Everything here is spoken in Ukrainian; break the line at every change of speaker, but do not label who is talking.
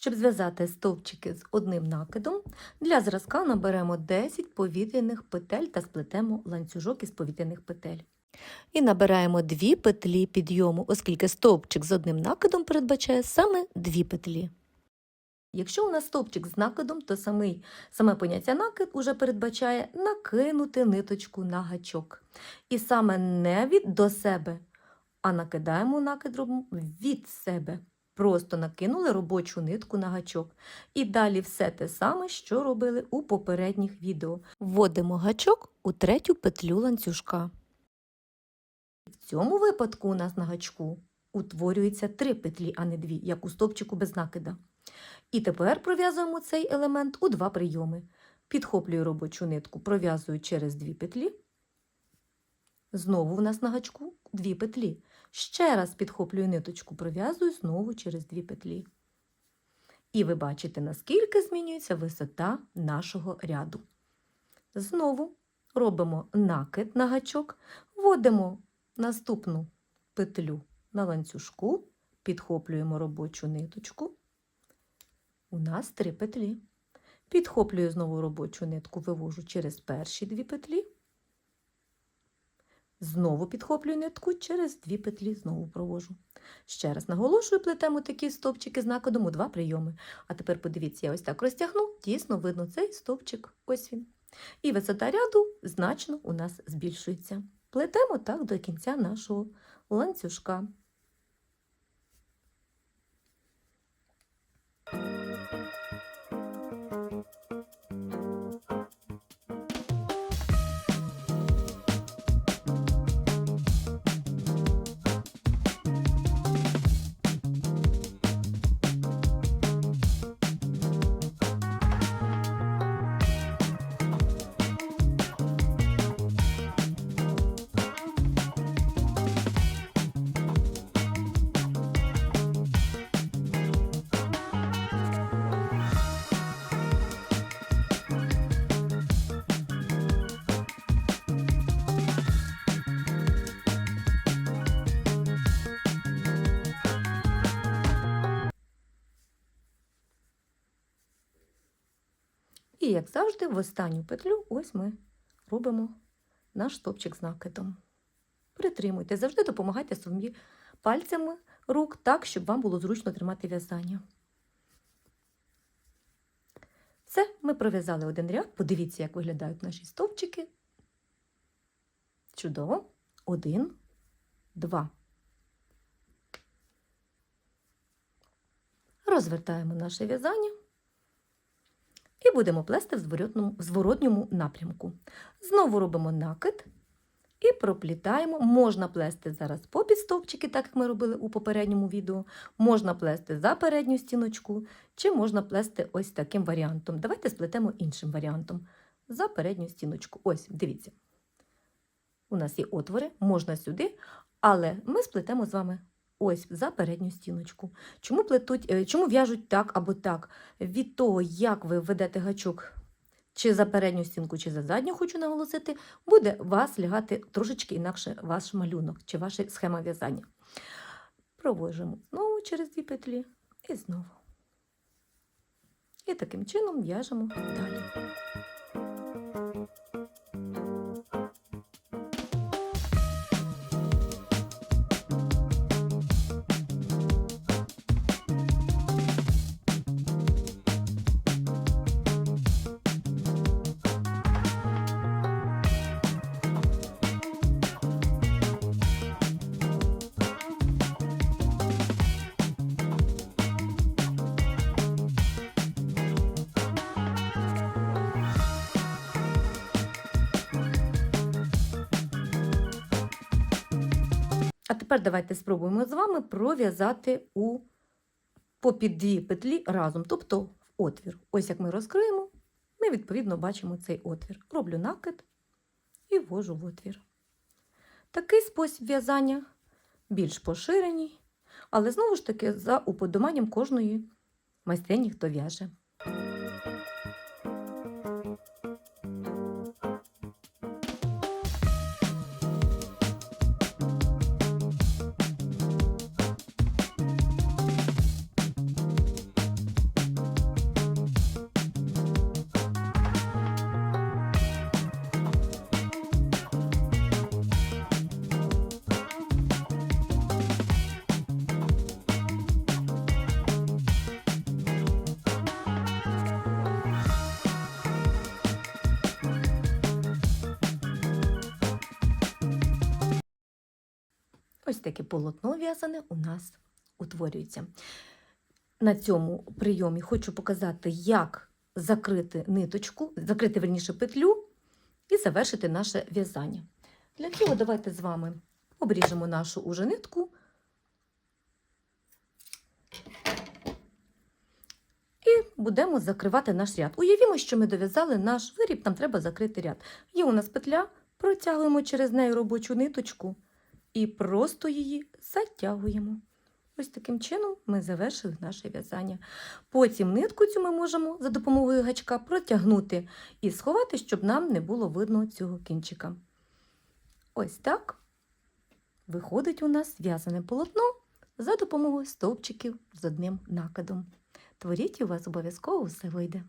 Щоб зв'язати стовпчики з одним накидом, для зразка наберемо 10 повітряних петель та сплетемо ланцюжок із повітряних петель. І набираємо 2 петлі підйому, оскільки стовпчик з одним накидом передбачає саме 2 петлі. Якщо у нас стовпчик з накидом, то самий, саме поняття накид уже передбачає накинути ниточку на гачок. І саме не від до себе, а накидаємо накид від себе. Просто накинули робочу нитку на гачок. І далі все те саме, що робили у попередніх відео. Вводимо гачок у третю петлю ланцюжка. В цьому випадку у нас на гачку утворюється три петлі, а не дві, як у стовпчику без накида. І тепер пров'язуємо цей елемент у два прийоми. Підхоплюю робочу нитку, пров'язую через дві петлі. Знову в нас на гачку дві петлі. Ще раз підхоплюю ниточку, пров'язую знову через дві петлі. І ви бачите, наскільки змінюється висота нашого ряду. Знову робимо накид на гачок, вводимо наступну петлю на ланцюжку, підхоплюємо робочу ниточку. У нас три петлі. Підхоплюю знову робочу нитку, вивожу через перші дві петлі. Знову підхоплюю нитку через дві петлі, знову провожу. Ще раз наголошую, плетемо такі стовпчики з накидом у два прийоми. А тепер подивіться, я ось так розтягну, дійсно видно цей стовпчик, ось він. І висота ряду значно у нас збільшується. Плетемо так до кінця нашого ланцюжка. І, як завжди, в останню петлю ось ми робимо наш стопчик з накидом. Притримуйте, завжди допомагайте собі пальцями рук так, щоб вам було зручно тримати в'язання. Все, ми пров'язали один ряд. Подивіться, як виглядають наші стовпчики. Чудово. Один, два. Розвертаємо наше в'язання і будемо плести в зворотному, в зворотньому напрямку. Знову робимо накид і проплітаємо. Можна плести зараз по підстовпчики, так як ми робили у попередньому відео. Можна плести за передню стіночку, чи можна плести ось таким варіантом. Давайте сплетемо іншим варіантом. За передню стіночку. Ось, дивіться. У нас є отвори, можна сюди, але ми сплетемо з вами ось за передню стіночку. Чому плетуть, е, чому в'яжуть так або так? Від того, як ви ведете гачок чи за передню стінку, чи за задню, хочу наголосити, буде вас лягати трошечки інакше ваш малюнок чи ваша схема в'язання. Провожимо знову через дві петлі і знову. І таким чином в'яжемо далі. Тепер давайте спробуємо з вами пров'язати у попід дві петлі разом, тобто в отвір. Ось як ми розкриємо, ми відповідно бачимо цей отвір. Роблю накид і ввожу в отвір. Такий спосіб в'язання більш поширений, але знову ж таки за уподобанням кожної майстрині, хто в'яже. Ось таке полотно в'язане у нас утворюється. На цьому прийомі хочу показати, як закрити ниточку, закрити верніше петлю і завершити наше в'язання. Для цього давайте з вами обріжемо нашу уже нитку і будемо закривати наш ряд. Уявімо, що ми дов'язали наш виріб, нам треба закрити ряд. Є у нас петля, протягуємо через неї робочу ниточку і просто її затягуємо. Ось таким чином ми завершили наше в'язання. Потім нитку цю ми можемо за допомогою гачка протягнути і сховати, щоб нам не було видно цього кінчика. Ось так виходить у нас в'язане полотно за допомогою стовпчиків з одним накидом. Творіть і у вас обов'язково все вийде.